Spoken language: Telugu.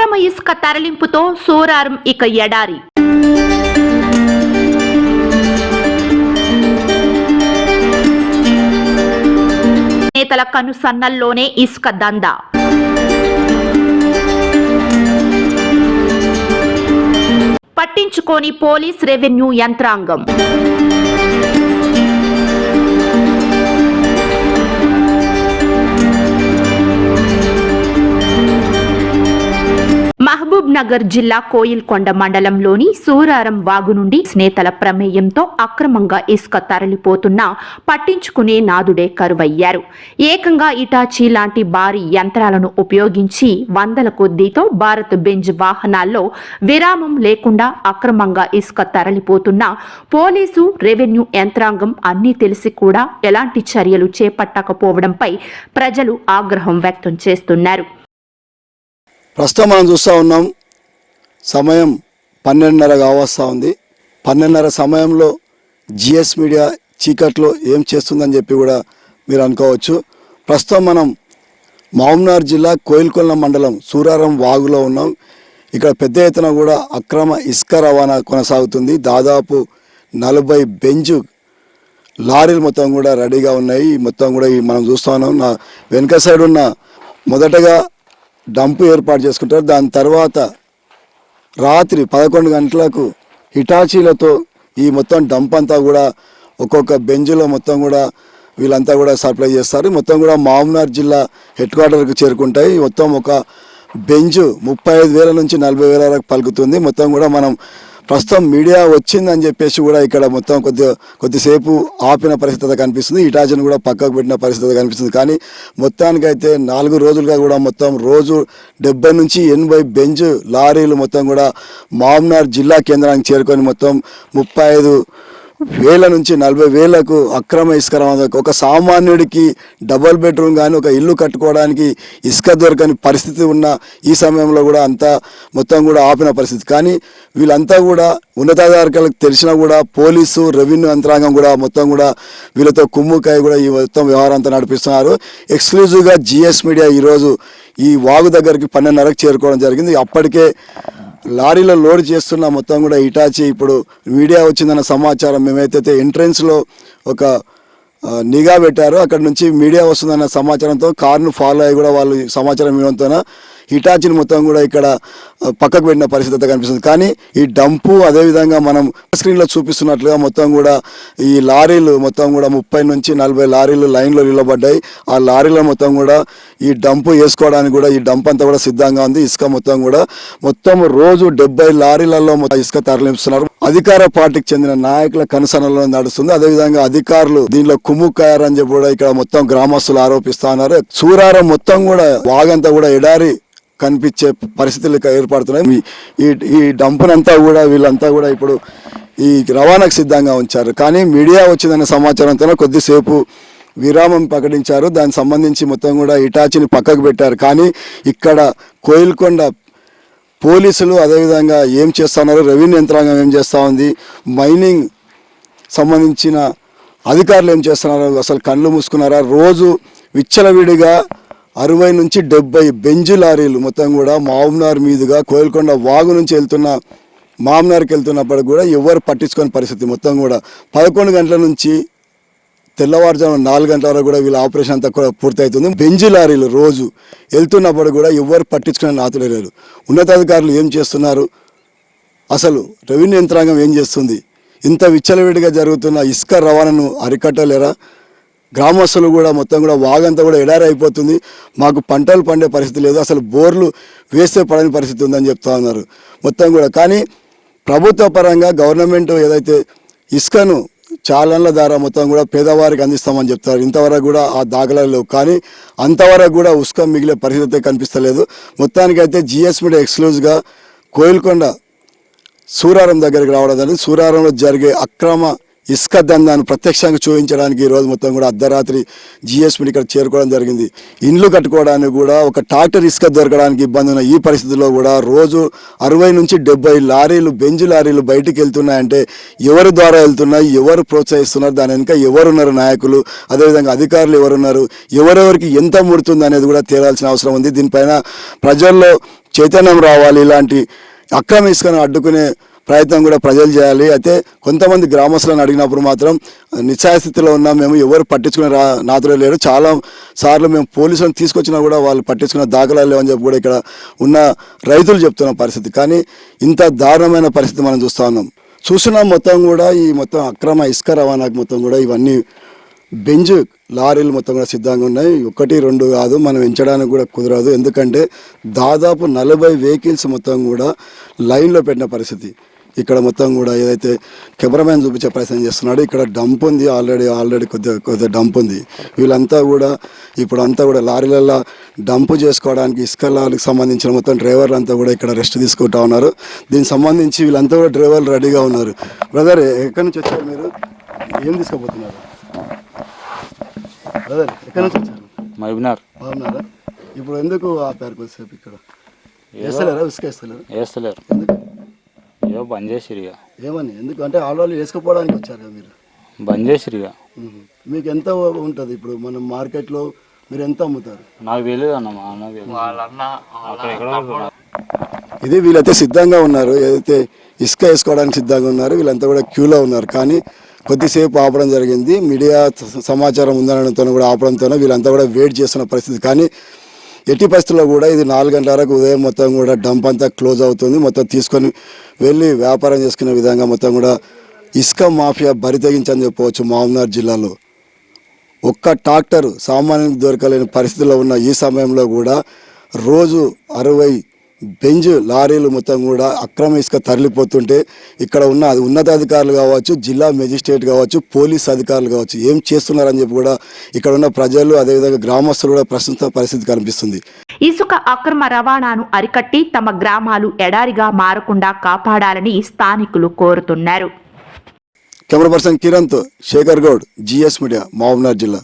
అక్రమ ఇసుక తరలింపుతో సోరారం ఇక ఎడారి. నేతల కనుసన్నల్లోనే ఇసుక దందా. పట్టించుకోని పోలీస్ రెవెన్యూ యంత్రాంగం. మహబూబ్ జిల్లా కోయిల్కొండ మండలంలోని సూరారం వాగు నుండి స్నేతల ప్రమేయంతో అక్రమంగా ఇసుక తరలిపోతున్నా పట్టించుకునే నాదుడే కరువయ్యారు. ఏకంగా ఇటాచీ లాంటి భారీ యంత్రాలను ఉపయోగించి వందల కొద్దీతో భారత్ బెంజ్ వాహనాల్లో విరామం లేకుండా అక్రమంగా ఇసుక తరలిపోతున్నా పోలీసు రెవెన్యూ యంత్రాంగం అన్నీ తెలిసి కూడా ఎలాంటి చర్యలు చేపట్టకపోవడంపై ప్రజలు ఆగ్రహం వ్యక్తం చేస్తున్నారు. ప్రస్తుతం మనం చూస్తూ ఉన్నాం సమయం పన్నెండున్నర కావస్తా ఉంది. పన్నెండున్నర సమయంలో జిఎస్ మీడియా చీకట్లో ఏం చేస్తుందని చెప్పి కూడా మీరు అనుకోవచ్చు. ప్రస్తుతం మనం మహమ్నార్ జిల్లా కోయిల్కొండ మండలం సూరారం వాగులో ఉన్నాం. ఇక్కడ పెద్ద ఎత్తున కూడా అక్రమ ఇసుక రవాణా కొనసాగుతుంది. దాదాపు నలభై బెంజు లారీలు మొత్తం కూడా రెడీగా ఉన్నాయి. మొత్తం కూడా మనం చూస్తూ ఉన్నాం. నా వెనక సైడ్ ఉన్న మొదటగా డంపు ఏర్పాటు చేసుకుంటారు. దాని తర్వాత రాత్రి పదకొండు గంటలకు హిటాచీలతో ఈ మొత్తం డంప్ అంతా కూడా ఒక్కొక్క బెంజ్లో మొత్తం కూడా వీళ్ళంతా కూడా సప్లై చేస్తారు. మొత్తం కూడా మామూనార్ జిల్లా హెడ్ క్వార్టర్కి చేరుకుంటాయి. మొత్తం ఒక బెంచ్ ముప్పై ఐదు వేల నుంచి నలభై వేల వరకు పలుకుతుంది. మొత్తం కూడా మనం ప్రస్తుతం మీడియా వచ్చిందని చెప్పేసి కూడా ఇక్కడ మొత్తం కొద్ది కొద్దిసేపు ఆపిన పరిస్థితి కనిపిస్తుంది. ఇటాచీని కూడా పక్కకు పెట్టిన పరిస్థితి కనిపిస్తుంది. కానీ మొత్తానికైతే నాలుగు రోజులుగా కూడా మొత్తం రోజు డెబ్బై నుంచి ఎనభై బెంచ్ లారీలు మొత్తం కూడా మామ్నార్ జిల్లా కేంద్రానికి చేరుకొని మొత్తం ముప్పై ఐదు వేల నుంచి నలభై వేలకు అక్రమ ఇసుక రవాణా ఒక సామాన్యుడికి డబుల్ బెడ్రూమ్ కానీ ఒక ఇల్లు కట్టుకోవడానికి ఇసుక దొరకని పరిస్థితి ఉన్న ఈ సమయంలో కూడా అంతా మొత్తం కూడా ఆపిన పరిస్థితి. కానీ వీళ్ళంతా కూడా ఉన్నతాధికారులకు తెలిసినా కూడా పోలీసు రెవెన్యూ యంత్రాంగం కూడా మొత్తం కూడా వీళ్ళతో కుమ్ముకాయ కూడా ఈ మొత్తం వ్యవహారం అంతా నడిపిస్తున్నారు. ఎక్స్క్లూజివ్గా జిఎస్ మీడియా ఈరోజు ఈ వాగు దగ్గరికి పన్నెండున్నరకు చేరుకోవడం జరిగింది. అప్పటికే లారీలో లోడ్ చేస్తున్న మొత్తం కూడా ఇటాచి ఇప్పుడు మీడియా వచ్చిందన్న సమాచారం మేమైతే ఎంట్రెన్స్లో ఒక నిఘా పెట్టారు. అక్కడ నుంచి మీడియా వస్తుందన్న సమాచారంతో కార్ను ఫాలో అయ్యి కూడా వాళ్ళు సమాచారం ఇవ్వడంతోన హిటాచిని మొత్తం కూడా ఇక్కడ పక్కకు పెట్టిన పరిస్థితి అయితే కనిపిస్తుంది. కానీ ఈ డంపు అదేవిధంగా మనం స్క్రీన్లో చూపిస్తున్నట్లుగా మొత్తం కూడా ఈ లారీలు మొత్తం కూడా ముప్పై నుంచి నలభై లారీలు లైన్లో నిలబడ్డాయి. ఆ లారీలో మొత్తం కూడా ఈ డంపు వేసుకోవడానికి కూడా ఈ డంప్ అంతా కూడా సిద్ధంగా ఉంది. ఇసుక మొత్తం కూడా మొత్తం రోజు డెబ్బై లారీలలో ఇసుక తరలింపుతున్నారు. అధికార పార్టీకి చెందిన నాయకుల కనుసనలో నడుస్తుంది. అదేవిధంగా అధికారులు దీనిలో కుమ్ముకాయారని చెప్పి కూడా ఇక్కడ మొత్తం గ్రామస్తులు ఆరోపిస్తా ఉన్నారు. సూరారం మొత్తం కూడా వాగంతా కూడా ఎడారి కనిపించే పరిస్థితులు ఏర్పడుతున్నాయి. ఈ- ఈ ఈ డంపునంతా కూడా వీళ్ళంతా కూడా ఇప్పుడు ఈ రవాణాకు సిద్ధంగా ఉంచారు. కానీ మీడియా వచ్చిందనే సమాచారంతో కొద్దిసేపు విరామం ప్రకటించారు. దానికి సంబంధించి మొత్తం కూడా ఇటాచిని పక్కకు పెట్టారు. కానీ ఇక్కడ కోయిల్కొండ పోలీసులు అదేవిధంగా ఏం చేస్తున్నారు? రెవెన్యూ యంత్రాంగం ఏం చేస్తూ ఉంది? మైనింగ్ సంబంధించిన అధికారులు ఏం చేస్తున్నారు? అసలు కళ్ళు మూసుకున్నారా? రోజు విచ్చలవిడిగా అరవై నుంచి డెబ్బై బెంజు లారీలు మొత్తం కూడా మామ్నార్ మీదుగా కోయిల్కొండ వాగు నుంచి వెళ్తున్న మామ్నార్కి వెళ్తున్నప్పుడు కూడా ఎవరు పట్టించుకొని పరిస్థితి మొత్తం కూడా. పదకొండు గంటల నుంచి తెల్లవారుజామున నాలుగు గంటల వరకు కూడా వీళ్ళ ఆపరేషన్ అంతా కూడా పూర్తవుతుంది బెంజి లారీలు రోజు వెళ్తున్నప్పుడు కూడా ఎవరు పట్టించుకునే నాతులేరు ఉన్నతాధికారులు ఏం చేస్తున్నారు? అసలు రెవెన్యూ యంత్రాంగం ఏం చేస్తుంది? ఇంత విచ్చలవిడిగా జరుగుతున్న ఇసుక రవాణాను అరికట్టలేరా? గ్రామస్తులు కూడా మొత్తం కూడా వాగంతా కూడా ఎడారి అయిపోతుంది మాకు పంటలు పండే పరిస్థితి లేదు. అసలు బోర్లు వేస్తే పడని పరిస్థితి ఉందని చెప్తా ఉన్నారు. మొత్తం కూడా కానీ ప్రభుత్వ పరంగా గవర్నమెంట్ ఏదైతే ఇసుకను చాలన్ల ద్వారా మొత్తం కూడా పేదవారికి అందిస్తామని చెప్తారు. ఇంతవరకు కూడా ఆ దాఖలాలు కానీ అంతవరకు కూడా ఉసుక మిగిలే పరిస్థితి అయితే కనిపిస్తలేదు. మొత్తానికైతే జిఎస్ మీడియా ఎక్స్క్లూజ్గా కోయిల్కొండ సూరారం దగ్గరికి రావడం జరిగింది. సూరారంలో జరిగే అక్రమ ఇసుక దందాన్ని ప్రత్యక్షంగా చూపించడానికి ఈరోజు రోజు మొత్తం కూడా అర్ధరాత్రి జిఎస్పీని ఇక్కడ చేరుకోవడం జరిగింది. ఇండ్లు కట్టుకోవడానికి కూడా ఒక ట్రాక్టర్ ఇసుక దొరకడానికి ఇబ్బంది ఉన్న ఈ పరిస్థితుల్లో కూడా రోజు అరవై నుంచి డెబ్బై లారీలు బెంజ్ లారీలు బయటికి వెళ్తున్నాయంటే ఎవరి ద్వారా వెళ్తున్నాయి ఎవరు ప్రోత్సహిస్తున్నారు దాని వెనుక ఎవరున్నారు నాయకులు అదేవిధంగా అధికారులు ఎవరున్నారు ఎవరెవరికి ఎంత ముడుతుంది అనేది కూడా తేలాల్సిన అవసరం ఉంది. దీనిపైన ప్రజల్లో చైతన్యం రావాలి. ఇలాంటి అక్రమ ఇసుకను అడ్డుకునే ప్రయత్నం కూడా ప్రజలు చేయాలి. అయితే కొంతమంది గ్రామస్తులను అడిగినప్పుడు మాత్రం నిశ్చాయ స్థితిలో ఉన్నాం మేము ఎవరు పట్టించుకునే రా నాతులే లేరు. చాలా సార్లు మేము పోలీసులను తీసుకొచ్చినా కూడా వాళ్ళు పట్టించుకునే దాఖలాలు లేవని చెప్పి కూడా ఇక్కడ ఉన్న రైతులు చెప్తున్న పరిస్థితి. కానీ ఇంత దారుణమైన పరిస్థితి మనం చూస్తూ ఉన్నాం. చూస్తున్నాం మొత్తం కూడా ఈ మొత్తం అక్రమ ఇసుక రవాణాకు మొత్తం కూడా ఇవన్నీ బెంజ్ లారీలు మొత్తం కూడా సిద్ధంగా ఉన్నాయి. ఒకటి రెండు కాదు మనం ఎంచడానికి కూడా కుదరదు. ఎందుకంటే దాదాపు నలభై వెహికల్స్ మొత్తం కూడా లైన్లో పెట్టిన పరిస్థితి. ఇక్కడ మొత్తం కూడా ఏదైతే కెమెరామ్యాన్ చూపించే ప్రయత్నం చేస్తున్నాడు ఇక్కడ డంప్ ఉంది ఆల్రెడీ ఆల్రెడీ కొద్దిగా కొద్దిగా డంప్ ఉంది. వీళ్ళంతా కూడా ఇప్పుడు అంతా కూడా లారీలలో డంప్ చేసుకోవడానికి ఇసుక లారీకి సంబంధించిన మొత్తం డ్రైవర్లు అంతా కూడా ఇక్కడ రెస్ట్ తీసుకుంటా ఉన్నారు. దీనికి సంబంధించి వీళ్ళంతా కూడా డ్రైవర్లు రెడీగా ఉన్నారు. బ్రదర్ ఎక్కడి నుంచి వచ్చారు మీరు? ఏం తీసుకుపోతున్నారు? బ్రదర్ ఎక్కడి నుంచి వచ్చారు? మహబూబ్నగర్. ఇప్పుడు ఎందుకు ఆపారు కొద్దిసేపు ఇక్కడ? వేస్తలేరా? ఇసుక వేస్తలేరు వేస్తలేరు. ఎందుకు? ఏదో బంద్ చేసిరు ఇక. ఏమని? ఎందుకు? అంటే ఆడవాళ్ళు వేసుకుపోవడానికి వచ్చారు కదా మీరు? బంద్ చేసిరు ఇక. మీకు ఎంత ఉంటుంది ఇప్పుడు మనం మార్కెట్లో మీరు ఎంత అమ్ముతారు? నాకు తెలియదు అన్న మా అన్న తెలియదు అక్కడ ఎక్కడో ఉన్నారు. ఇది వీళ్ళైతే సిద్ధంగా ఉన్నారు. ఏదైతే ఇసుక వేసుకోవడానికి సిద్ధంగా ఉన్నారు వీళ్ళంతా కూడా క్యూలో ఉన్నారు. కానీ కొద్దిసేపు ఆపడం జరిగింది. మీడియా స- సమాచారం ఉందనడంతో కూడా ఆపడంతో వీళ్ళంతా కూడా వెయిట్ చేస్తున్న పరిస్థితి. కానీ ఎట్టి పరిస్థితుల్లో కూడా ఇది నాలుగు గంటల వరకు ఉదయం మొత్తం కూడా డంప్ అంతా క్లోజ్ అవుతుంది. మొత్తం తీసుకొని వెళ్ళి వ్యాపారం చేసుకునే విధంగా మొత్తం కూడా ఇసుక మాఫియా బరితెగించని చెప్పవచ్చు మహబూబ్నగర్ జిల్లాలో. ఒక్క ట్రాక్టర్ సామాన్యం దొరకలేని పరిస్థితిలో ఉన్న ఈ సమయంలో కూడా రోజు అరవై బెంజ్ లారీలు మొత్తం కూడా అక్రమ ఇసుక తరలిపోతుంటే ఇక్కడ ఉన్న ఉన్నతాధికారులు కావచ్చు జిల్లా మెజిస్ట్రేట్ కావచ్చు పోలీస్ అధికారులు కావచ్చు ఏం చేస్తున్నారని చెప్పి కూడా ఇక్కడ ఉన్న ప్రజలు అదేవిధంగా గ్రామస్తులు కూడా ప్రశ్నిస్తున్న పరిస్థితి కనిపిస్తుంది. ఇసుక అక్రమ రవాణాను అరికట్టి తమ గ్రామాలు ఎడారిగా మారకుండా కాపాడాలని స్థానికులు కోరుతున్నారు. కెమెరా పర్సన్ కిరణ్తో శేఖర్ గౌడ్ జిఎస్ మీడియా మహబూబ్నగర్ జిల్లా.